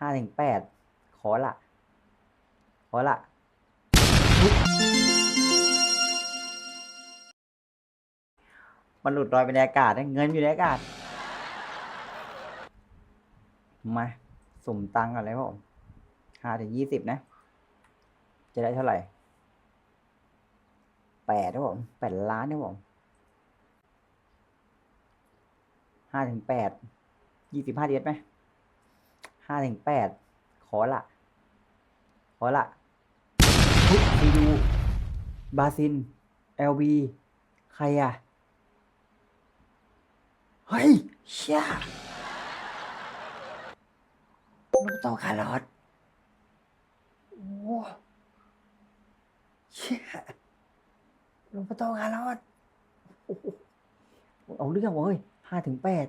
ห้าถึงแปดขอละ ขอละ มันหลุดลอยไปในอากาศนะเงินอยู่ในอากาศ มาสุ่มตังก่อนเลยผมห้าถึงยี่สิบนะ จะได้เท่าไหร่แปดครับผมแปดล้านครับผมห้าถึงแปดยี่สิบห้าเดียดไหม ห้าถึงแปดขอละ ขอละทุกซีดูบาซินเอลบีใครอะเฮ้ยเชี่ยลูกโตคาร์ลอสโอ้เชี่ยลูกโตคาร์ลอสโอ้โหเอาเรื่องเว้ยห้าถึงแปด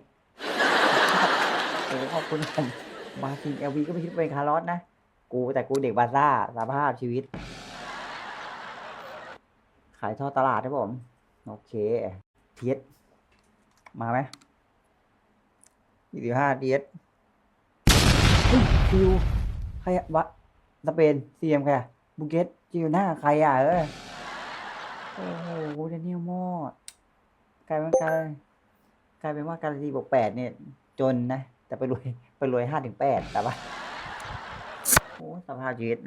โอ้ขอบคุณกันบ มาซินเอลบีก็ไม่คิดเป็นคาร์ลอสนะ กูแต่กูเด็กบาซ่าสภาพชีวิต ขายทอดตลาดครับผม โอเคเทียสมาไหมยี่สิบห้าเทียสคิวใครวะสเปนซีเอ็มใครอะบุเกตจิวหน้าใครอะเออโอ้โหเดนเนียลมอดกลายเป็นการกลายเป็นว่าการันตีบวกแปดเนี่ย จนนะ แต่ไปรวยไปรวยห้าถึงแปดแต่ว่าโอ้สภาพชีวิต